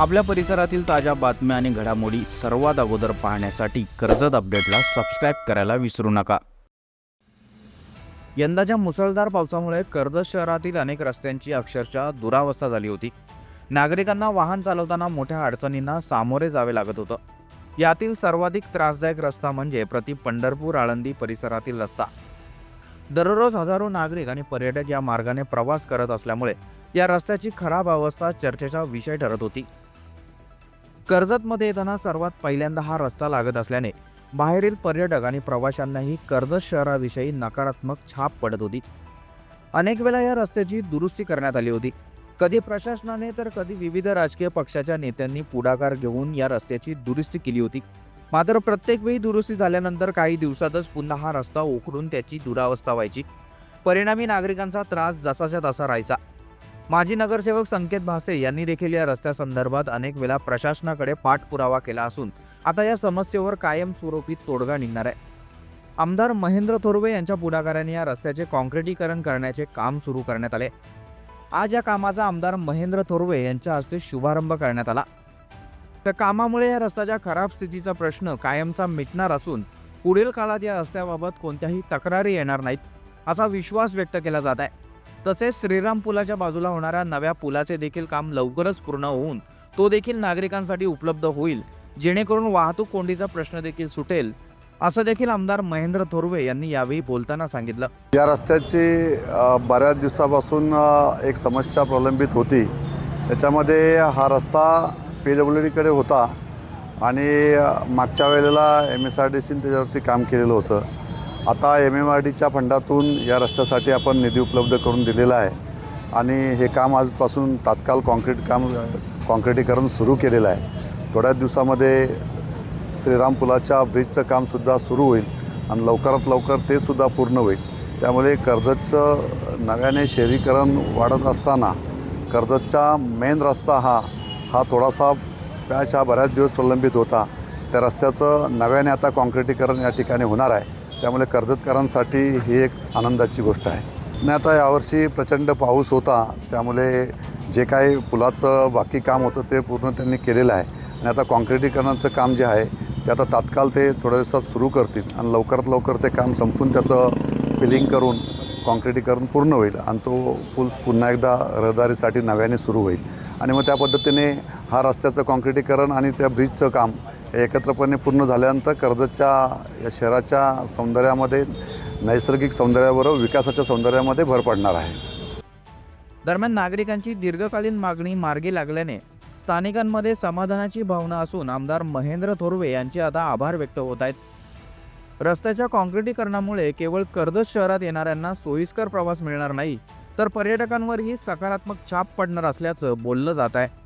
आपल्या परिसरातील ताज्या बातम्या आणि घडामोडी सर्वात अगोदर पाहण्यासाठी कर्जत अपडेटला सबस्क्राईब करायला विसरू नका. यंदाच्या मुसळधार पावसामुळे कर्जत शहरातील अनेक रस्त्यांची अक्षरशः दुरावस्था झाली होती. नागरिकांना वाहन चालवताना मोठ्या अडचणींना सामोरे जावे लागत होतं. यातील सर्वाधिक त्रासदायक रस्ता म्हणजे प्रति पंढरपूर आळंदी परिसरातील रस्ता. दररोज हजारो नागरिक आणि पर्यटक या मार्गाने प्रवास करत असल्यामुळे या रस्त्याची खराब अवस्था चर्चेचा विषय ठरत होती. कर्जतमध्ये येताना सर्वात पहिल्यांदा हा रस्ता लागत असल्याने बाहेरील पर्यटक आणि प्रवाशांनाही कर्जत शहराविषयी नकारात्मक छाप पडत होती. अनेक वेळा या रस्त्याची दुरुस्ती करण्यात आली होती. कधी प्रशासनाने तर कधी विविध राजकीय पक्षाच्या नेत्यांनी पुढाकार घेऊन या रस्त्याची दुरुस्ती केली होती. मात्र प्रत्येक वेळी दुरुस्ती झाल्यानंतर काही दिवसातच पुन्हा हा रस्ता उखडून त्याची दुरावस्था व्हायची. परिणामी नागरिकांचा त्रास जसाच्या तसा राहायचा. माजी नगरसेवक संकेत भासे यांनी देखील या रस्त्यासंदर्भात अनेक वेळा प्रशासनाकडे पाठपुरावा केला असून आता या समस्येवर कायमस्वरूपी तोडगा निघणार आहे. आमदार महेंद्र थोरवे यांच्या पुढाकाराने या रस्त्याचे कॉन्क्रिटीकरण करण्याचे काम सुरू करण्यात आले. आज या कामाचा आमदार महेंद्र थोरवे यांच्या हस्ते शुभारंभ करण्यात आला. त्या कामामुळे या रस्त्याच्या खराब स्थितीचा प्रश्न कायमचा मिटणार असून पुढील काळात या रस्त्याबाबत कोणत्याही तक्रारी येणार नाहीत असा विश्वास व्यक्त केला जात आहे. तसेच श्रीराम पुलाच्या बाजूला होणाऱ्या नव्या पुलाचे देखील काम लवकरच पूर्ण होऊन तो देखील नागरिकांसाठी उपलब्ध होईल जेणेकरून वाहतूक कोंडीचा प्रश्न देखील सुटेल असं देखील आमदार महेंद्र थोरवे यांनी यावेळी बोलताना सांगितलं. या रस्त्याची बऱ्याच दिवसापासून एक समस्या प्रलंबित होती. त्याच्यामध्ये हा रस्ता पी डब्ल्यू डीकडे होता आणि मागच्या वेळेला एम एस आर डी सीने त्याच्यावरती काम केलेलं होतं. आता एम एम आर डीच्या फंडातून या रस्त्यासाठी आपण निधी उपलब्ध करून दिलेला आहे. आणि हे काम आजपासून तात्काळ कॉन्क्रीट काम कॉन्क्रिटीकरण सुरू केलेलं आहे. थोड्याच दिवसामध्ये श्रीराम पुलाच्या ब्रिजचं कामसुद्धा सुरू होईल आणि लवकरात लवकर ते सुद्धा पूर्ण होईल. त्यामुळे कर्जतचं नव्याने शहरीकरण वाढत असताना कर्जतचा मेन रस्ता हा हा थोडासा त्याच्या बऱ्याच दिवस प्रलंबित होता. त्या रस्त्याचं नव्याने आता कॉन्क्रिटीकरण या ठिकाणी होणार आहे. त्यामुळे कर्जतकरांसाठी ही एक आनंदाची गोष्ट आहे. नाही आता यावर्षी प्रचंड पाऊस होता त्यामुळे जे काही पुलाचं बाकी काम होतं ते पूर्ण त्यांनी केलेलं आहे. आणि आता कॉन्क्रिटीकरणाचं काम जे आहे ते आता तात्काळ ते थोड्या दिवसात सुरू करतील आणि लवकरात लवकर ते काम संपून त्याचं फिलिंग करून कॉन्क्रिटीकरण पूर्ण होईल आणि तो पूल पुन्हा एकदा रहदारीसाठी नव्याने सुरू होईल. आणि मग त्या पद्धतीने हा रस्त्याचं कॉन्क्रिटीकरण आणि त्या ब्रिजचं काम एकत्रपणे पूर्ण झाल्यानंतर कर्जतच्या या शहराच्या सौंदर्यामध्ये नैसर्गिक सौंदर्याबरोबर विकासाच्या सौंदर्यामध्ये भर पडणार आहे. दरम्यान नागरिकांची दीर्घकालीन मागणी मार्गी लागल्याने स्थानिकांमध्ये समाधानाची भावना असून आमदार महेंद्र थोरवे यांचे आता आभार व्यक्त होत आहेत. रस्त्याच्या काँक्रिटीकरणामुळे केवळ कर्जत शहरात येणाऱ्यांना सोयीस्कर प्रवास मिळणार नाही तर पर्यटकांवरही सकारात्मक छाप पडणार असल्याचं बोललं जात आहे.